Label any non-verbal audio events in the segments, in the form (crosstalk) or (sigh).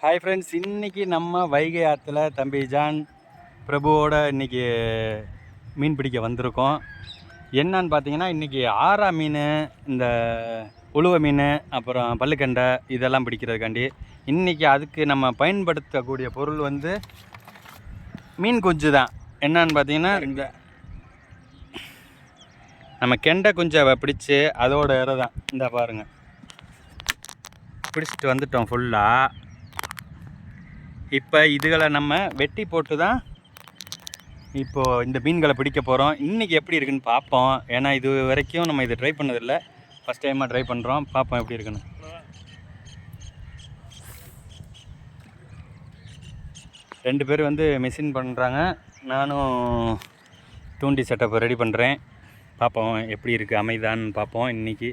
Hi friends இன்றைக்கி நம்ம வைகை ஆற்றுல தம்பி ஜான் பிரபுவோட இன்னைக்கு மீன் பிடிக்க வந்திருக்கோம். என்னன்னு பார்த்தீங்கன்னா இன்றைக்கி ஆறா மீன் இந்த உழுவ மீன் அப்புறம் பல்லுக்கண்டை இதெல்லாம் பிடிக்கிறதுக்காண்டி. இன்றைக்கி அதுக்கு நம்ம பயன்படுத்தக்கூடிய பொருள் வந்து மீன் குஞ்சு தான் என்னன்னு பார்த்தீங்கன்னா இந்த நம்ம கெண்டை குஞ்சாவை பிடிச்சி அதோட இறை தான் இந்த பாருங்க. பிடிச்சிட்டு வந்துட்டோம் ஃபுல்லாக இப்போ இதுகளை நம்ம வெட்டி போட்டு தான் இப்போது இந்த மீன்களை பிடிக்க போகிறோம் இன்றைக்கி எப்படி இருக்குன்னு பார்ப்போம். ஏன்னா இது வரைக்கும் நம்ம இதை ட்ரை பண்ணதில்லை. ஃபஸ்ட் டைமாக ட்ரை பண்ணுறோம் பார்ப்போம் எப்படி இருக்குன்னு. ரெண்டு பேர் வந்து மிஷின் பண்ணுறாங்க நானும் தூண்டி செட்டப் ரெடி பண்ணுறேன் பார்ப்போம் எப்படி இருக்குது அமைதான்னு பார்ப்போம் இன்றைக்கி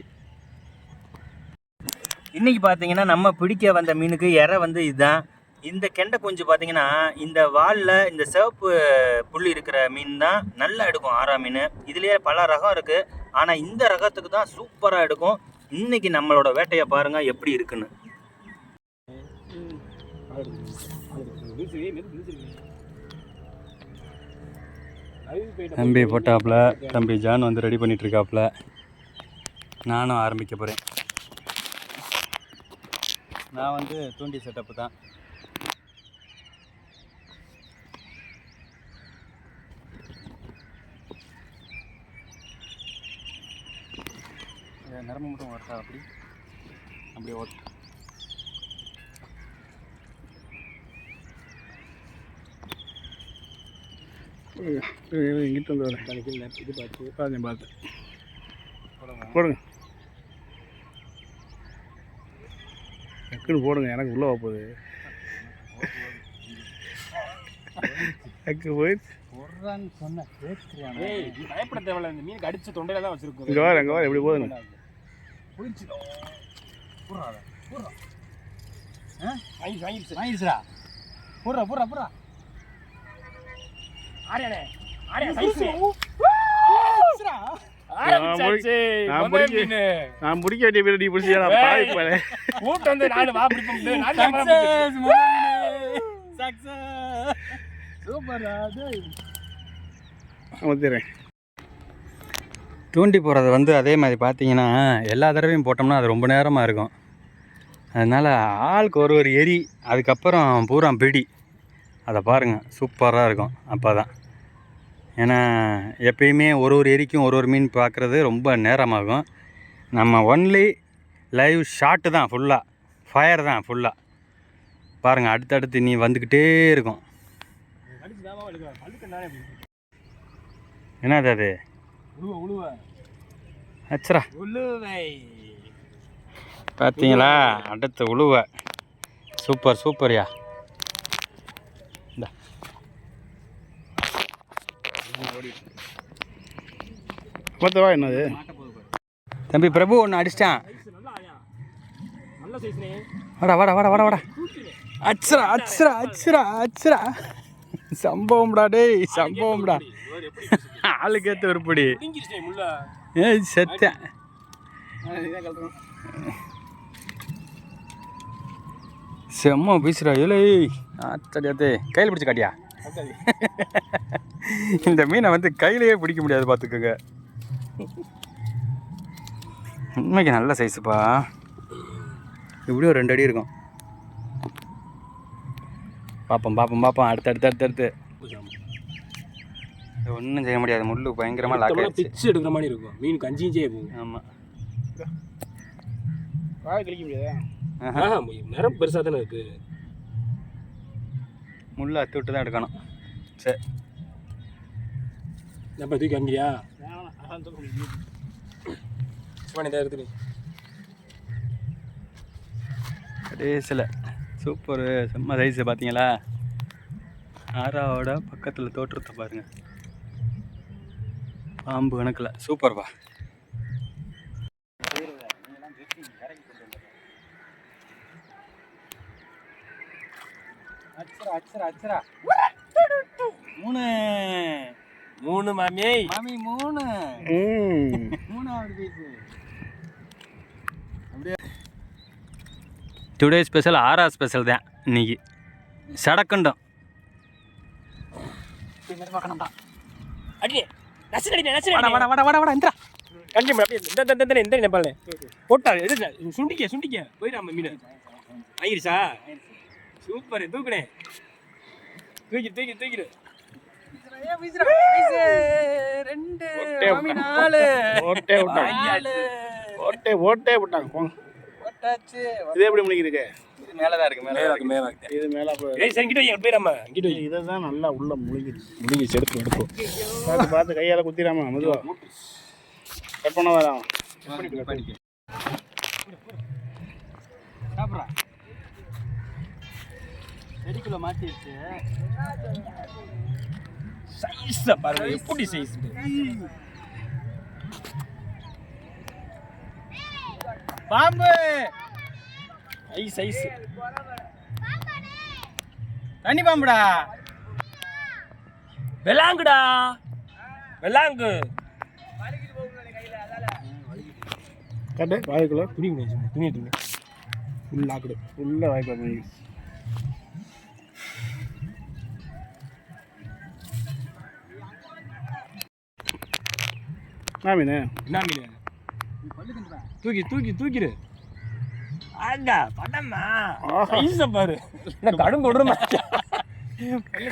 இன்றைக்கி பார்த்தீங்கன்னா நம்ம பிடிக்க வந்த மீனுக்கு இறை வந்து இதுதான் இந்த கெண்டை குஞ்சு பார்த்தீங்கன்னா இந்த வாலில் இந்த சிவப்பு புள்ளி இருக்கிற மீன் தான் நல்லா எடுக்கும் ஆறா மீன் இதுலேயே பல ரகம் இருக்குது ஆனால் இந்த ரகத்துக்கு தான் சூப்பராக எடுக்கும் இன்னைக்கு நம்மளோட வேட்டையை பாருங்கள் எப்படி இருக்குன்னு தம்பி போட்டாப்புல தம்பி ஜான் வந்து ரெடி பண்ணிகிட்ருக்காப்புல நானும் ஆரம்பிக்க போகிறேன் நான் வந்து தூண்டி செட்டப்பு தான். நரம்பு மட்டும் ஓட்டா அப்படி? அப்படியே ஓட்டு இங்கிட்ட வந்து வரேன் இது பார்த்து பார்த்து பார்த்து போடுங்க டக்குன்னு போடுங்க எனக்கு உள்ளே போகுது டக்கு போயிடுச்சு போடுறான்னு சொன்ன பயப்பட தேவையில்ல இந்த மீனுக்கு அடிச்சு தொண்டையில தான் வச்சிருக்கோம் இங்கே வர இங்கே வர எப்படி போகுதுங்க வாங்கி வாங்கிடுச்சு வாங்கிடுச்சுடா போடுறா போடுறா போடுறா ஆரியானே ஆரியா சைஸ் நான் பிடிக்க- நான் பிடிக்க வேண்டிய பேர் நீ பிடிச்சியா? பாய் போல கூட்டு வந்து நாலு வா பிடிப்போம் தூண்டி போடுறது வந்து அதே மாதிரி பார்த்தீங்கன்னா எல்லா தடவையும் போட்டோம்னா அது ரொம்ப நேரமாக இருக்கும். அதனால் ஆளுக்கு ஒரு ஒரு எரி அதுக்கப்புறம் பூரா பிடி. அதை பாருங்கள் சூப்பராக இருக்கும் அப்போ தான் ஏன்னா எப்பயுமே ஒரு ஒரு எரிக்கும் ஒரு ஒரு மீன் பார்க்குறது ரொம்ப நேரமாகும். நம்ம ஒன்லி லைவ் ஷாட்டு தான் ஃபுல்லாக ஃபயர் தான் ஃபுல்லாக பாருங்கள் அடுத்தடுத்து நீ வந்துக்கிட்டே இருக்கும். என்னது அது உழுவ அச்சரா. பார்த்தீங்களா அடுத்து உழுவ. சூப்பர் சூப்பர்யா. பத்தவா என்னது? தம்பி பிரபு ஒன்று அடிச்சிட்டான். வாடா வாடா வாடா வாடா வாடா. அச்சரா அச்சரா அச்சரா அச்சரா. சம்பவம்டா டேய் சம்பவம்டா. ஆளுக்கு ஏற்ற உருப்படி ஏ ஏய் செத்தேன். செம்ம பீசுடா ஏலே. ஆத்தடியாத்தே கையில் பிடிச்சி காட்டியா? இந்த மீனை வந்து கையிலேயே பிடிக்க முடியாது பார்த்துக்கோங்க. உண்மைக்கு நல்ல சைஸுப்பா இப்படியும் ஒரு ரெண்டு அடி இருக்கும். பார்ப்போம் பார்ப்போம் பார்ப்போம் அடுத்து அடுத்து அடுத்து அடுத்து. ஒன்றும் செய்ய முடியாது. முள்ளு பயங்கரமாக லாக் பிச்சு எடுக்கிற மாதிரி இருக்கும். மீன் கஞ்சிஞ்சே போகும். ஆமாம் வாய் கழிக்க முடியாதா? ஆஹா. நிறம் பெருசா தானே இருக்கு. முள்ளு அத்து விட்டு தான் எடுக்கணும். சரி எப்போ தூக்கி அங்கேயா சும்மா இதாக எடுத்துரு கடைசியில் சூப்பர். செம்ம சைஸு பார்த்தீங்களா ஆறாவோட பக்கத்தில் தோற்றத்தை பாருங்கள் பாம்பு கணக்கில். சூப்பர்ப்பா. அச்சரா அச்சரா அச்சரா. மூணு. மூணு மாமியை மாமி மூணு. மூணாவது பீஸ் அப்படியே. டுடே ஸ்பெஷல் ஆறா ஸ்பெஷல் தான் இன்னைக்கு. சடக்கண்டம். அடி நச்சு அடி நச்சு வாடா வாடா வாடா வாடா வாடா இந்தா கண்டி அப்படியே இந்த இந்த இந்த இந்த நெப்பாளே போட்டாரு எது சுண்டிக்க சுண்டிக்க. போயிடாம மீன். ஆயிருச்சா? சூப்பர் தூக்குனே. தூக்கி தூக்கி தூக்கிடு. ரெண்டு விட்டான். ஓட்டே விட்டாங்க. ஓட்டே ஓட்டே விட்டாங்க. போங்க. இது எப்படி முடிக்கிறீங்க இது மேலே தான் இருக்கு மேலே மேலாக்கு மேலாக்கு இது மேலே ஏய் சரி கிட்ட வை போயிடாம கிட்ட வை இதை தான் நல்லா உள்ள முழுகிடுச்சு. முடிஞ்சு எடுத்து எடுப்போம். பார்த்து பார்த்து கையால் குத்திராமா மெதுவா. கட் பண்ண வரான் சாப்பிட்றா. செடிக்குள்ள மாட்டிடுச்சு சைஸ் பாருங்க எப்படி சைஸ் பாம்பு. ஐ சைஸ் தண்ணி பாம்புடா. வெளாங்குடா வெளாங்கு கட்டு வாய்க்குள்ள துணி துணி துணி. ஃபுல் ஆக்குடு உள்ள வாய்க்குள்ள என்ன மீன் என்ன மீன் தூக்கி தூக்கி தூக்கிடு ஆண்டா படமா சைஸ பாரு என்ன கடும் கொடுறமா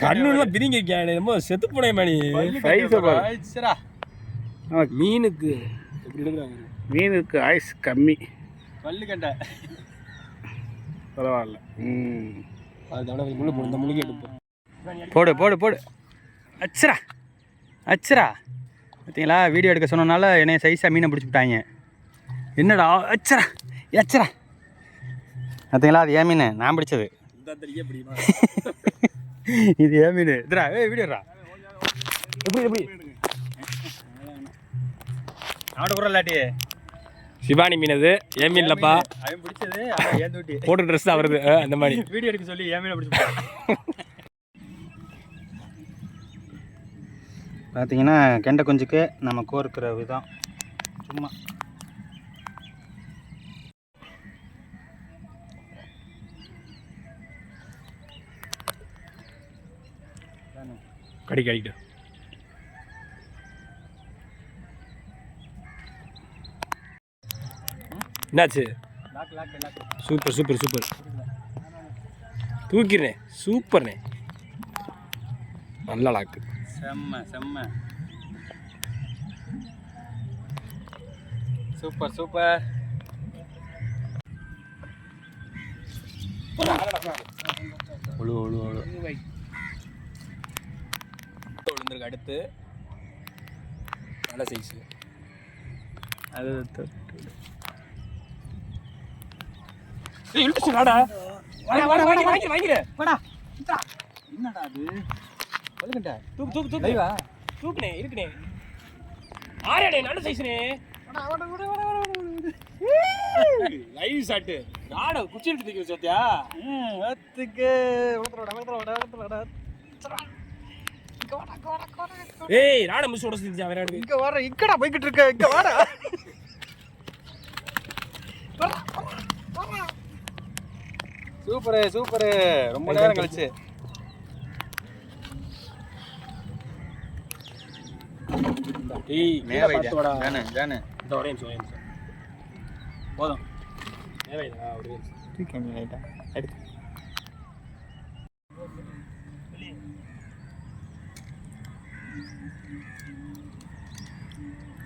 கண்ணுல பிரிங்க இருக்கியானே ரொம்ப செத்து போனே மணி சைஸை பாரு மீனுக்கு எப்படி எடுக்கிறாங்க மீனுக்கு ஐஸ் கம்மி பல்லு கண்டை பரவாயில்ல ம் அது போடு இந்த முழுகி எடுப்போம் போடு போடு போடு அச்சரா அச்சரா பார்த்தீங்களா? வீடியோ எடுக்க சொன்னனால என்னைய சைஸாக மீனை பிடிச்சி விட்டாங்க. என்னடா அச்சரா அச்சரா பார்த்தீங்களா அது ஏன் மீன். நான் பிடிச்சது. இது ஏன் மீன். இதுடா ஏய் வீடியோடா எப்படி எப்படி? அவட கூட இல்லாட்டி. சிவானி மீன் அது. ஏன் மீன். இல்லப்பா அவன் பிடிச்சது போட்டு ட்ரெஸ் தான் வருது அந்த மாதிரி. (laughs) வீடியோ எடுக்க சொல்லி ஏன் மீனை பிடிச்சி பார்த்தீங்கன்னா கெண்டை குஞ்சுக்கு நம்ம கோர்க்கிற விதம். சும்மா. கடிக்க கடிக்கிட்டு என்னாச்சு? சூப்பர் சூப்பர் சூப்பர் தூக்கிறேன் சூப்பர்ண்ணே நல்ல லாக்கு செம்ம செம்ம. Super super. ஒழு ஒழு ஒழு விழுந்திருக்கு அடுத்து. நல்ல சைஸ் அது வாடா. வாடா. என்னடா அது? தூக்கு தூக்கு தூக்கு. லைவா? தூக்குனே இருக்குனே ஆறடே நல்ல சைஸ்னே லைவ் ஷாட் யாட குச்சி எடுத்து தூக்கி ஊத்துறடா ஊத்துறடா ஊத்துறடா ஏய் ராட மிஸ் ஓட செஞ்சா வேற இங்க வர இங்கடா போய்கிட்டு இருக்க இங்க வாடா. Super super. ரொம்ப நேரம் கழிச்சு. ஏய் மேல வாடா தானே தானே. இந்த ஒரே நிமிஷம் ஒரே நிமிஷம் போதும் மேல வைடா ஒரே நிமிஷம் தூக்கி லைட்டா எடுத்து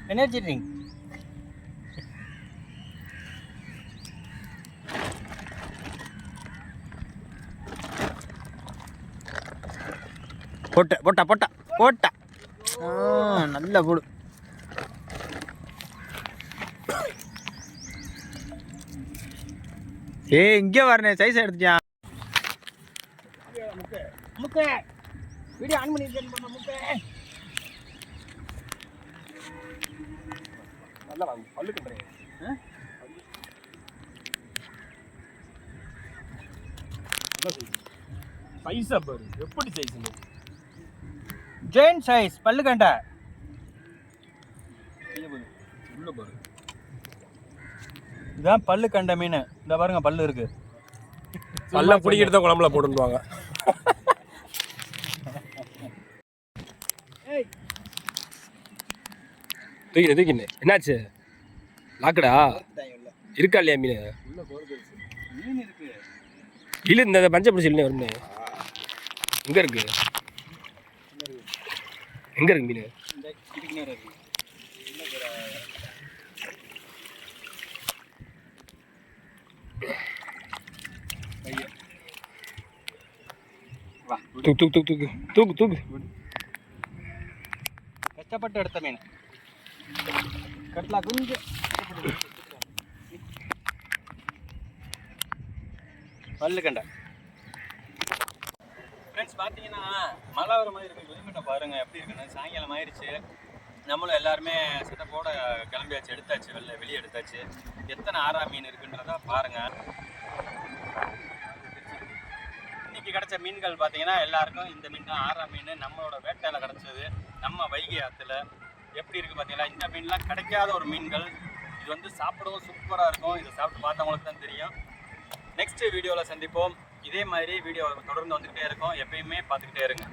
எனர்ஜி ட்ரிங்க் போட்ட போட்டா போட்டா போட்டா. நல்ல போடு ஏய் இங்கே வரனே சைஸ் எடுத்துட்டியா? முக்கே வீடியோ ஆன் பண்ணி பண்ண நல்லா வாங்க சைஸ் பாரு எப்படி சைஸ் ஜெயின் சைஸ் பல்லு கண்டை. இதான் பல்லு கண்ட மீன். இந்த பாருங்க பல்லு இருக்கு. நல்லா பிடிக்கிட்டு தான் குழம்புல போட்டுருவாங்க தூக்கி தூக்கினு என்னாச்சு? லாக்கடா? இருக்கா இல்லையா மீன்? மீன் இருக்கு இல்ல இந்த பஞ்ச பிடிச்சி இல்லை வரும்னு எங்க இருக்கு? எங்கே இருக்கு மீன்? தூக்கு தூக்கு தூக்கு தூக்கு. தூக்கு கஷ்டப்பட்டு எடுத்த மீன். கட்லா கொஞ்சம் பல்லு கண்டா. பார்த்தீங்கன்னா மழை வர மாதிரி இருக்குது கிளைமேட்டை பாருங்கள் எப்படி இருக்குன்னு. சாயங்காலம் ஆயிடுச்சு நம்மளும் எல்லாருமே செட்டப்போட கிளம்பியாச்சு எடுத்தாச்சு வெளில வெளியே எடுத்தாச்சு. எத்தனை ஆறா மீன் இருக்குன்றத பாருங்கள் இன்னைக்கு கிடைச்ச மீன்கள் பார்த்தீங்கன்னா எல்லாருக்கும் இந்த மீன் தான். ஆறா மீன் நம்மளோட வேட்டையில் கிடைச்சது. நம்ம வைகை ஆற்றுல எப்படி இருக்குது பார்த்தீங்களா இந்த மீன்லாம் கிடைக்காத ஒரு மீன்கள். இது வந்து சாப்பிடவும் சூப்பராக இருக்கும். இதை சாப்பிட்டு பார்த்தவங்களுக்கு தான் தெரியும். நெக்ஸ்ட் வீடியோவில் சந்திப்போம். இதே மாதிரி வீடியோ தொடர்ந்து வந்துக்கிட்டே இருக்கும். எப்பயுமே பார்த்துக்கிட்டே இருங்க.